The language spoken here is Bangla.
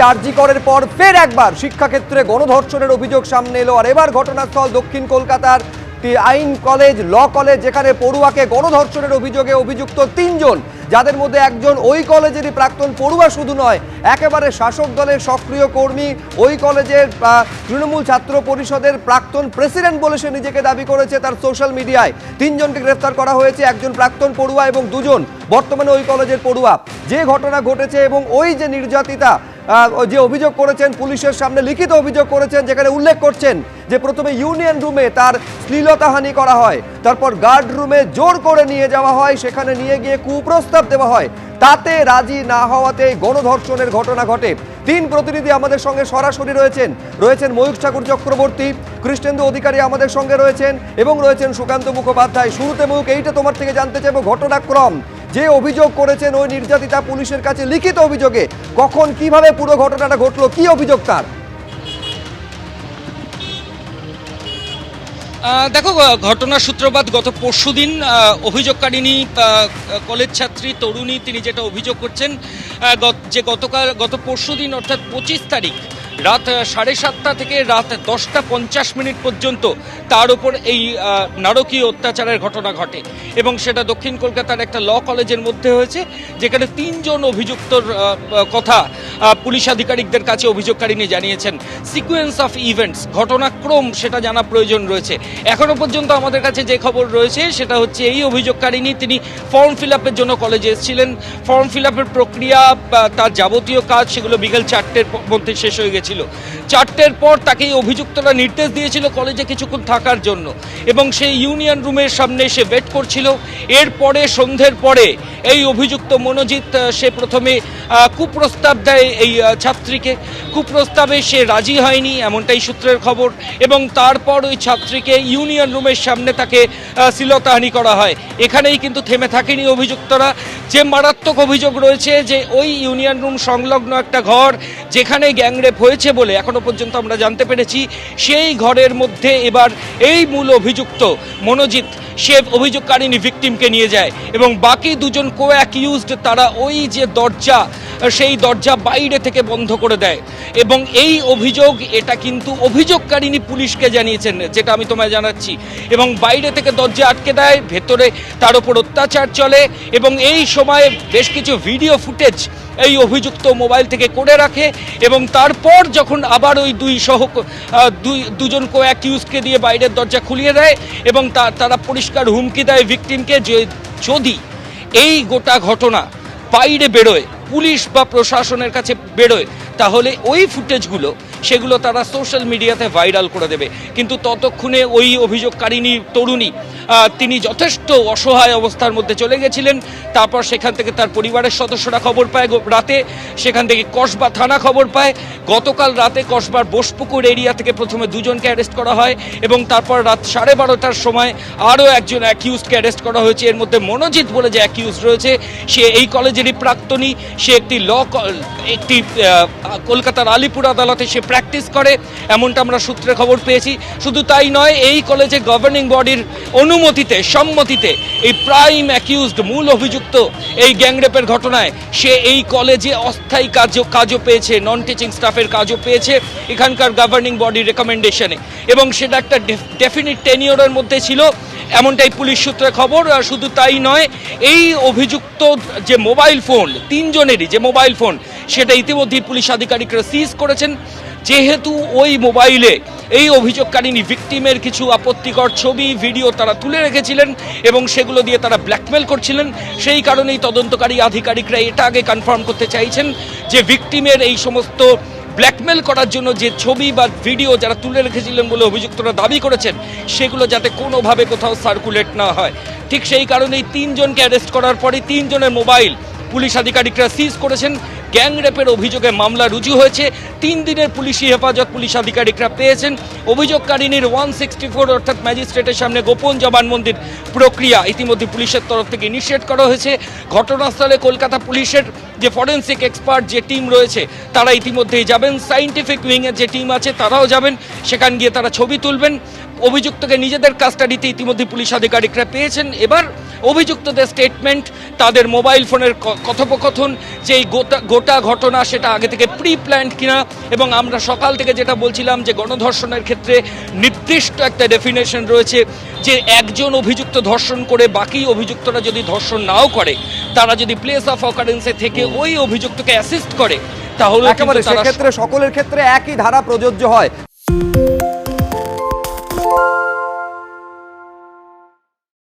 আরজি করের পর ফের একবার শিক্ষাক্ষেত্রে গণধর্ষণের অভিযোগ সামনে এলো। আর এবার ঘটনাস্থল দক্ষিণ কলকাতার আইন কলেজ, ল কলেজ, যেখানে পড়ুয়াকে গণধর্ষণের অভিযোগে অভিযুক্ত তিনজন, যাদের মধ্যে একজন ওই কলেজেরই প্রাক্তন পড়ুয়া শুধু নয়, একেবারে শাসক দলের সক্রিয় কর্মী, ওই কলেজের তৃণমূল ছাত্র পরিষদের প্রাক্তন প্রেসিডেন্ট বলে সে নিজেকে দাবি করেছে তার সোশ্যাল মিডিয়ায়। তিনজনকে গ্রেফতার করা হয়েছে, একজন প্রাক্তন পড়ুয়া এবং দুজন বর্তমানে ওই কলেজের পড়ুয়া। যে ঘটনা ঘটেছে এবং ওই যে নির্যাতিতা যে অভিযোগ করেছেন পুলিশের সামনে, লিখিত অভিযোগ করেছেন, যেখানে উল্লেখ করছেন যে প্রথমে ইউনিয়ন রুমে তার শ্লীলতাহানি করা হয়, তারপর গার্ড রুমে জোর করে নিয়ে যাওয়া হয়, সেখানে নিয়ে গিয়ে কুপ্রস্তাব দেওয়া হয়। তাতে রাজি না হওয়াতে গণধর্ষণের ঘটনা ঘটে। তিন প্রতিনিধি আমাদের সঙ্গে সরাসরি রয়েছেন। রয়েছেন ময়ূর ঠাকুর চক্রবর্তী, কৃষ্ণেন্দু অধিকারী আমাদের সঙ্গে রয়েছেন এবং রয়েছেন সুকান্ত মুখোপাধ্যায়। শুরুতে ময়ূক, এইটা তোমার থেকে জানতে চাইব, ঘটনাক্রম। যে অভিযোগ করেছেন ওই নির্যাতিতা পুলিশের কাছে লিখিত অভিযোগে কখন কীভাবে পুরো ঘটনাটা ঘটলো কি অভিযোগ তার? দেখো ঘটনার সূত্রপাত গত আহ, অভিযোগকারিনী কলেজ ছাত্রী তরুণী তিনি যেটা অভিযোগ করছেন যে গতকাল গত পরশুদিন অর্থাৎ পঁচিশ তারিখ রাত সাড়ে সাতটা থেকে রাত দশটা পঞ্চাশ মিনিট পর্যন্ত তার উপর এই নারকীয় অত্যাচারের ঘটনা ঘটে। এবং সেটা দক্ষিণ কলকাতার একটা ল কলেজের মধ্যে হয়েছে, যেখানে তিনজন অভিযুক্তর কথা পুলিশ আধিকারিকদের কাছে অভিযোগকারিনী জানিয়েছেন। সিকুয়েন্স অফ ইভেন্টস, ঘটনাক্রম, সেটা জানা প্রয়োজন রয়েছে। এখনও পর্যন্ত আমাদের কাছে যে খবর রয়েছে, সেটা হচ্ছে এই অভিযোগকারিনী তিনি ফর্ম ফিল আপের জন্য কলেজে এসেছিলেন। ফর্ম ফিল আপের প্রক্রিয়া তার যাবতীয় কাজ, সেগুলো বিকেল চারটের মধ্যে শেষ হয়ে গেছিল চারটের পর তাকে অভিযুক্তরা নির্দেশ দিয়েছিল কলেজে কিছুক্ষণ থাকার জন্য এবং সেই ইউনিয়ন রুমের সামনে সে ওয়েট করছিল। এরপরে সন্ধ্যের পরে এই অভিযুক্ত মনোজিৎ সে প্রথমে কুপ্রস্তাব দেয় এই ছাত্রীকে। কুপ্রস্তাবে সে রাজি হয়নি, এমনটাই সূত্রের খবর এবং তারপর ওই ছাত্রীকে ইউনিয়ন রুমের সামনে তাকে শ্লীলতাহানি করা হয়। এখানেই কিন্তু থেমে থাকেনি অভিযুক্তরা। যে মারাত্মক অভিযোগ রয়েছে যে ওই ইউনিয়ন রুম সংলগ্ন একটা ঘর যেখানে গ্যাংরেপ হয়েছে বলে এখনও পর্যন্ত আমরা জানতে পেরেছি। সেই ঘরের মধ্যে এবার এই মূল অভিযুক্ত মনোজিৎ সে অভিযোগকারিনী ভিকটিমকে নিয়ে যায় এবং বাকি দুজন কো অ্যাকিউজড তারা ওই যে দরজা, সেই দরজা বাইরে থেকে বন্ধ করে দেয়। এবং এই অভিযোগ, এটা কিন্তু অভিযোগকারিনী পুলিশকে জানিয়েছেন, যেটা আমি তোমায় জানাচ্ছি। এবং বাইরে থেকে দরজা আটকে দেয়, ভেতরে তার উপর অত্যাচার চলে এবং এই সময়ে বেশ কিছু ভিডিও ফুটেজ এই অভিযুক্ত মোবাইল থেকে করে রাখে এবং তারপর যখন আবার ওই দুই সহ দুই, দুজন কো অ্যাকিউজকে দিয়ে বাইরের দরজা খুলিয়ে দেয় এবং তারা পরিষ্কার হুমকি দেয় ভিকটিমকে যে যদি এই গোটা ঘটনা বাইরে বেরোয়, পুলিশ বা প্রশাসনের কাছে বেরোয়, তাহলে ওই ফুটেজগুলো সেগুলো তারা সোশ্যাল মিডিয়াতে ভাইরাল করে দেবে। কিন্তু ততক্ষণে ওই অভিযোগকারিনী তরুণী তিনি যথেষ্ট অসহায় অবস্থার মধ্যে চলে গেছিলেন। তারপর সেখান থেকে তার পরিবারের সদস্যরা খবর পায় রাতে। সেখান থেকে কসবা থানা খবর পায়। গতকাল রাতে কসবার বোসপুকুর এরিয়া থেকে প্রথমে দুজনকে অ্যারেস্ট করা হয় এবং তারপর রাত সাড়ে বারোটার সময় আরও একজন অ্যাকিউজকে অ্যারেস্ট করা হয়েছে। এর মধ্যে মনোজিৎ বলে যে অ্যাকিউজ রয়েছে, সে এই কলেজেরই প্রাক্তনী। সে একটি ল একটি কলকাতার আলিপুর আদালতে সে প্র্যাকটিস করে, এমনটা আমরা সূত্রে খবর পেয়েছি। শুধু তাই নয়, এই কলেজে গভর্নিং বডির অনুমতিতে, সম্মতিতে এই প্রাইম অ্যাকিউজড মূল অভিযুক্ত এই গ্যাংরেপের ঘটনায় সে এই কলেজে অস্থায়ী কাজও কাজও পেয়েছে নন টিচিং স্টাফের কাজও পেয়েছে এখানকার গভর্নিং বডির রেকমেন্ডেশনে এবং সেটা একটা ডেফিনিট টেনিওরের মধ্যে ছিল, এমনটাই পুলিশ সূত্রে খবর শুধু তাই নয়, এই অভিযুক্ত যে মোবাইল ফোন তিনজনেরই যে মোবাইল ফোন সেটা ইতিমধ্যেই পুলিশ আধিকারিকরা সিজ করেছেন। যেহেতু ওই মোবাইলে এই অভিযোগকারিনী ভিকটিমের কিছু আপত্তিকর ছবি ভিডিও তারা তুলে রেখেছিলেন এবং সেগুলো দিয়ে তারা ব্ল্যাকমেল করছিলেন। সেই কারণেই তদন্তকারী আধিকারিকরা এটা আগে কনফার্ম করতে চাইছেন যে ভিকটিমের এই সমস্ত ব্ল্যাকমেল করার জন্য যে ছবি বা ভিডিও যারা তুলে রেখেছিলেন বলে অভিযুক্তরা দাবি করেছেন, সেগুলো যাতে কোনোভাবে কোথাও সার্কুলেট না হয়। ঠিক সেই কারণেই তিনজনকে অ্যারেস্ট করার পরে তিনজনের মোবাইল পুলিশ আধিকারিকরা সিজ করেছেন গ্যাং রেপের অভিযোগে মামলা রুজু হয়েছে। তিন দিনের পুলিশি হেফাজত পুলিশ আধিকারিকরা পেয়েছেন। অভিযোগকারিনীর ওয়ান সিক্সটি ফোর অর্থাৎ ম্যাজিস্ট্রেটের সামনে গোপন জবানবন্দির প্রক্রিয়া ইতিমধ্যে পুলিশের তরফ থেকে ইনিশিয়েট করা হয়েছে। ঘটনাস্থলে কলকাতা পুলিশের যে ফরেন্সিক এক্সপার্ট যে টিম রয়েছে, তারা ইতিমধ্যেই যাবেন। সাইন্টিফিক উইংয়ের যে টিম আছে, তারাও যাবেন। সেখান গিয়ে তারা ছবি তুলবেন। অভিযুক্তকে নিজেদের কাস্টাডিতে ইতিমধ্যে পুলিশ আধিকারিকরা পেয়েছেন। এবার অভিযুক্তদের স্টেটমেন্ট তাদের মোবাইল ফোনের কথোপকথন যে গোটা গোটা ঘটনা সেটা আগে থেকে প্রি প্ল্যান্ড কিনা এবং আমরা সকাল থেকে যেটা বলছিলাম যে গণধর্ষণের ক্ষেত্রে নির্দিষ্ট একটা ডেফিনেশন রয়েছে যে একজন অভিযুক্ত ধর্ষণ করে বাকি অভিযুক্তরা যদি ধর্ষণ নাও করে তারা যদি প্লেস অফ অকারেন্সে থেকে ওই অভিযুক্তকে অ্যাসিস্ট করে তাহলে একেবারে সেক্ষেত্রে সকলের ক্ষেত্রে একই ধারা প্রযোজ্য হয়।